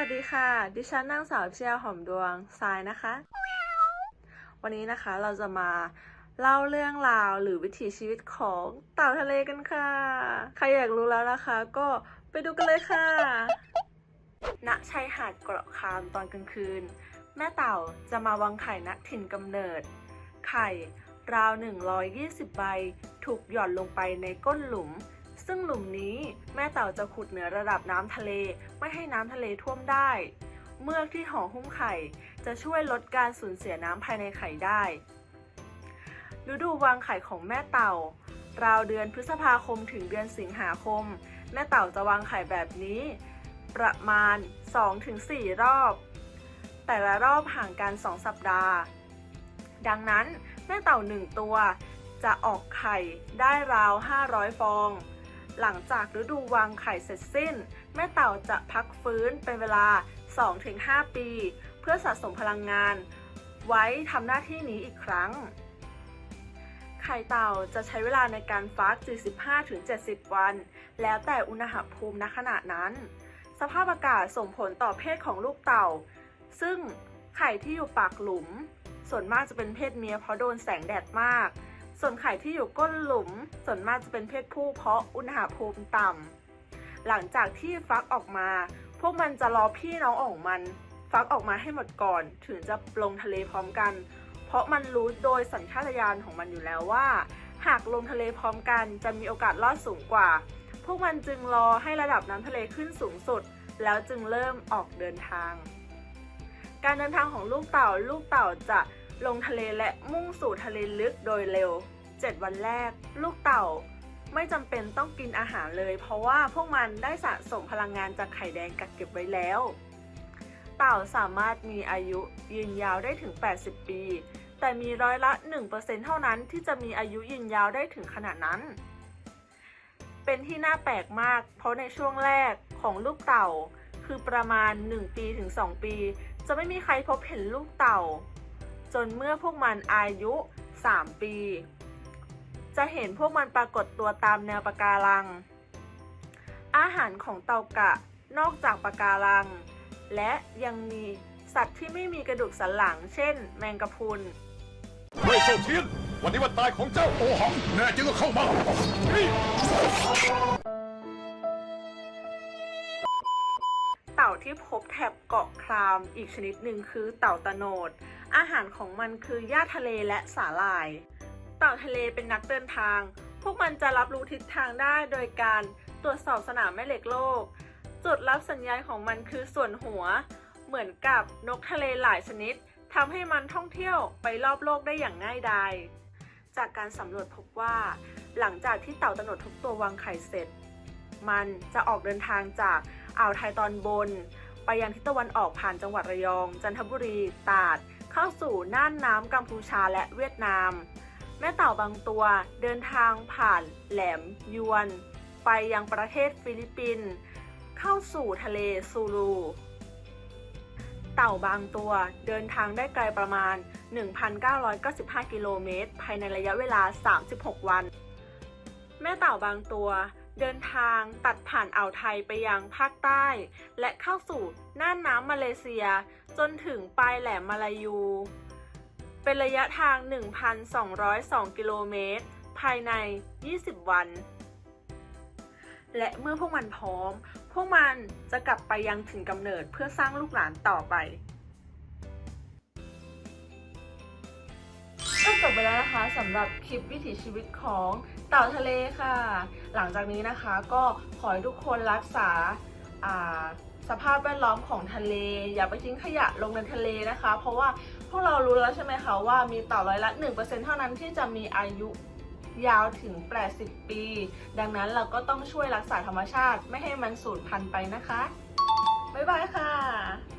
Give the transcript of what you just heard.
วัสดีค่ะ ดิฉันนางสาวเชียร์หอมดวงทรายนะคะ วันนี้นะคะเราจะมาเล่าเรื่องราวหรือวิถีชีวิตของเต่าทะเลกันค่ะ ใครอยากรู้แล้วนะคะ ก็ไปดูกันเลยค่ะ ณ ชายหาดเกาะคามตอนกลางคืน แม่เต่าจะมาวางไข่ณถิ่นกำเนิด ไข่ราว 120 ใบ ถูกหย่อนลงไปในก้นหลุม ซึ่งหลุมนี้แม่เต่าจะขุดเหนือระดับน้ำทะเล ไม่ให้น้ำทะเลท่วมได้ เมือกที่ห่อหุ้มไข่ จะช่วยลดการสูญเสียน้ำภายในไข่ได้ฤดูวางไข่ของแม่เต่า ราวเดือนพฤษภาคมถึงเดือนสิงหาคม แม่เต่าจะวางไข่แบบนี้ ประมาณ 2-4 รอบ แต่ละรอบห่างกัน 2 สัปดาห์ ดังนั้นแม่เต่าหนึ่งตัวจะออกไข่ได้ราว 500 ฟอง หลังจากฤดูวางไข่เสร็จสิ้น แม่เต่าจะพักฟื้นเป็นเวลา 2-5 ปี เพื่อสะสมพลังงาน ไว้ทำหน้าที่นี้อีกครั้ง ไข่เต่าจะใช้เวลาในการฟัก 45-70 วัน แล้วแต่อุณหภูมิณขณะนั้น สภาพอากาศส่งผลต่อเพศของลูกเต่า ซึ่งไข่ที่อยู่ปากหลุม ส่วนมากจะเป็นเพศเมียเพราะโดนแสงแดดมาก ส่วนไข่ที่อยู่ก้นหลุมส่วนมากจะเป็นเพศผู้เพราะอุณหภูมิต่ำหลังจากที่ฟักออกมา พวกมันจะรอพี่น้องของมัน ฟักออกมาให้หมดก่อน ถึงจะลงทะเลพร้อมกัน เพราะมันรู้โดยสัญชาตญาณของมันอยู่แล้วว่า หากลงทะเลพร้อมกันจะมีโอกาสรอดสูงกว่า พวกมันจึงรอให้ระดับน้ำทะเลขึ้นสูงสุด แล้วจึงเริ่มออกเดินทาง การเดินทางของลูกเต่าลูกเต่าจะ ลงทะเลและมุ่งสู่ทะเลลึกโดยเร็ว 7 วันแรก ลูกเต่า ไม่จำเป็นต้องกินอาหารเลย เพราะว่าพวกมันได้สะสมพลังงานจากไข่แดงกักเก็บไว้แล้ว เต่าสามารถมีอายุยืนยาวได้ถึง 80 ปี แต่มีร้อยละ 1%เท่านั้นที่จะมีอายุยืนยาวได้ถึงขนาดนั้น เป็นที่น่าแปลกมาก เพราะในช่วงแรกของลูกเต่าคือประมาณ 1 ปีถึง 2 ปี จะไม่มีใครพบเห็นลูกเต่า จนเมื่อพวกมันอายุ 3 ปี จะเห็นพวกมันปรากฏตัวตามแนวปะการัง อาหารของเต่ากะนอกจากปะการัง และยังมีสัตว์ที่ไม่มีกระดูกสันหลัง เช่น แมงกะพรุนเว่ยเซาเทียน วันนี้วันตายของเจ้าโอหัง แน่จริงก็เข้ามานี่เต่าที่พบแถบเกาะครามอีกชนิดหนึ่งคือเต่าตะโนด อาหารของมันคือหญ้าทะเลและสาหร่าย เต่าทะเลเป็นนักเดินทาง พวกมันจะรับรู้ทิศทางได้โดยการตรวจสอบสนามแม่เหล็กโลก จุดรับสัญญาณของมันคือส่วนหัว เหมือนกับนกทะเลหลายชนิดทำให้มันท่องเที่ยวไปรอบโลกได้อย่างง่ายดาย จากการสำรวจพบว่า หลังจากที่เต่าตะโนดทุกตัววางไข่เสร็จ มันจะออกเดินทางจากอ่าวไทยตอนบน ไปยังทิศตะวันออกผ่านจังหวัดระยอง จันทบุรี ตราด เข้าสู่น่านน้ำกัมพูชาและเวียดนาม แม่เต่าบางตัวเดินทางผ่านแหลมยวน ไปยังประเทศฟิลิปปินส์เข้าสู่ทะเลซูลูเต่าบางตัวเดินทางได้ไกลประมาณ 1,995 กิโลเมตร ภายในระยะเวลา 36 วัน แม่เต่าบางตัวเดินทางตัดผ่านอ่าวไทยไปยังภาคใต้ และเข้าสู่น่านน้ำมาเลเซีย จนถึงปลายแหลมมาลายู เป็นระยะทาง 1,202 กิโลเมตร ภายใน 20 วัน และเมื่อพวกมันพร้อม พวกมันจะกลับไปยังถิ่นกำเนิดเพื่อสร้างลูกหลานต่อไปก็จบไปแล้วนะคะสำหรับคลิปวิถีชีวิตของเต่าทะเลค่ะ หลังจากนี้นะคะก็ขอให้ทุกคนรักษาอ่า สภาพแวดล้อมของทะเล อย่าไปทิ้งขยะลงในทะเลนะคะ เพราะว่าพวกเรารู้แล้วใช่ไหมคะว่ามีเต่าร้อยละ 1%เท่านั้นที่จะมีอายุยาวถึง 80 ปี ดังนั้นเราก็ต้องช่วยรักษาธรรมชาติไม่ให้มันสูญพันธุ์ไปนะคะ บ๊ายบายค่ะ